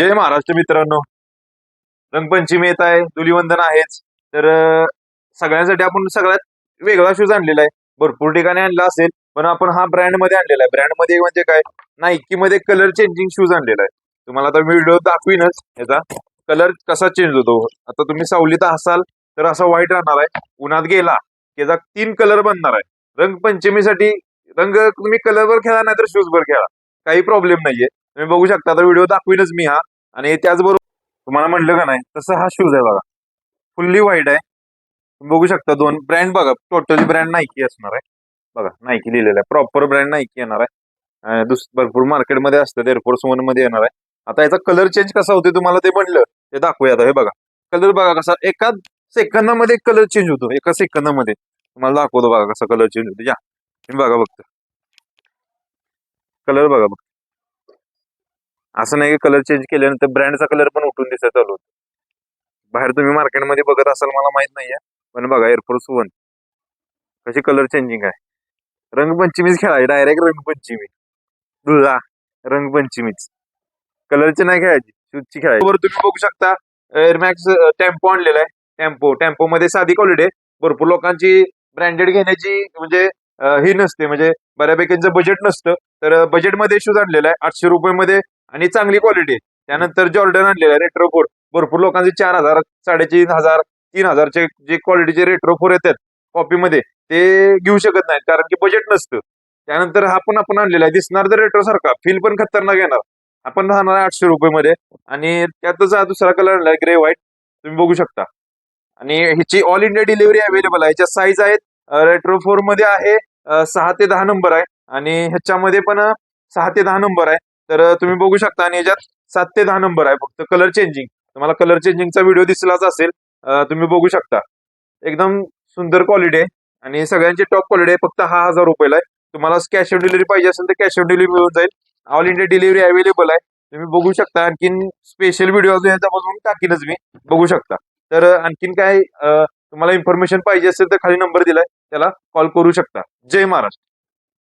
जय महाराष्ट्र मित्रांनो. रंगपंचमी येत आहे धुलीवंदन आहेच. तर सगळ्यांसाठी आपण सगळ्यात वेगळा शूज आणलेला आहे. भरपूर ठिकाणी आणला असेल पण आपण हा ब्रँडमध्ये आणलेला आहे. ब्रँडमध्ये म्हणजे काय? नाईकी मध्ये कलर चेंजिंग शूज आणलेला आहे. तुम्हाला आता व्हिडिओ दाखवीनच. याचा कलर कसा चेंज होतो? आता तुम्ही सावलीत असाल तर असा व्हाईट राहणार आहे. उन्हात गेला त्याचा याचा तीन कलर बनणार आहे. रंगपंचमीसाठी रंग तुम्ही कलरवर खेळा नाहीतर शूज वर खेळा. काही प्रॉब्लेम नाहीये. तुम्ही बघू शकता तर व्हिडिओ दाखवीनच मी हा. आणि त्याचबरोबर तुम्हाला म्हटलं का नाही तसं हा शूज आहे बघा. फुल्ली व्हाईट आहे. तुम्ही बघू शकता दोन ब्रँड बघा. टोटली ब्रँड नाईकी असणार आहे. बघा नाईकी लिहिलेलं आहे. प्रॉपर ब्रँड नाईकी येणार आहे. दुस भरपूर मार्केटमध्ये असतं. एअरफोर्स वनमध्ये येणार आहे. आता याचा कलर चेंज कसा होतो तुम्हाला ते म्हणलं ते दाखवूया आता. हे बघा. कलर बघा कसा एका सेकंदामध्ये कलर चेंज होतो. एका सेकंदामध्ये. तुम्हाला दाखवतो बघा कसा कलर चेंज होतो. या. तुम्ही बघा बघतो. कलर बघा बघ असं नाही की कलर चेंज केल्यानंतर ब्रँडचा कलर पण उठून दिसायला चालू होतो. बाहेर तुम्ही मार्केटमध्ये बघत असाल मला माहीत नाहीये पण बघा एअरफोर्स वन कशी कलर चेंजिंग आहे. रंगपंचमीच खेळायची डायरेक्ट रंगपंचमी. धुळा रंगपंचमीच. कलरची नाही खेळायची शूजची खेळायची. बरोबर तुम्ही बघू शकता एअरमॅक्स टेम्पो आणलेला आहे. टेम्पो टेम्पो मध्ये साधी क्वालिटी आहे. भरपूर लोकांची ब्रँडेड घेण्याची म्हणजे ही नसते. म्हणजे बऱ्यापैकींचं बजेट नसतं. तर बजेटमध्ये शूज आणलेला आहे. आठशे रुपये मध्ये आणि चांगली क्वालिटी आहे त्यानंतर जॉर्डन आणलेला आहे रेट्रो फोर भरपूर लोकांचे चार हजार साडेतीन हजार तीन हजारचे जे क्वालिटीचे रेट्रो फोर येतात कॉपीमध्ये ते घेऊ शकत नाहीत कारण की बजेट नसतं. त्यानंतर हा पण आपण आणलेला आहे. दिसणार तर रेट्रो सारखा. फील पण खतरनाक येणार. आपण राहणार आहे आठशे रुपये मध्ये आणि त्यातच हा दुसरा कलर आणलाय ग्रे व्हाईट तुम्ही बघू शकता. आणि ह्याची ऑल इंडिया डिलिव्हरी अवेलेबल आहे. ह्याच्या साईज आहेत रेट्रो फोरमध्ये आहे सहा ते दहा नंबर आहे. आणि ह्याच्यामध्ये पण सहा ते दहा नंबर आहे. तर तुम्ही बघू शकता आणि याच्यात सात ते दहा नंबर आहे फक्त कलर चेंजिंग तुम्हाला कलर चेंजिंगचा व्हिडिओ दिसलाच असेल तुम्ही बघू शकता. एकदम सुंदर क्वालिटी आहे आणि सगळ्यांची टॉप क्वालिटी आहे फक्त हा हजार रुपयाला आहे. तुम्हाला कॅश ऑन डिलिव्हरी पाहिजे असेल तर कॅश ऑन डिलिव्हरी मिळून जाईल. ऑल इंडिया डिलिव्हरी अवेलेबल आहे. तुम्ही बघू शकता आणखीन स्पेशल व्हिडिओ अजून याच्यापासून टाकीनच मी. बघू शकता. तर आणखीन काय तुम्हाला इन्फॉर्मेशन पाहिजे असेल तर खाली नंबर दिलाय. त्याला कॉल करू शकता. जय महाराष्ट्र.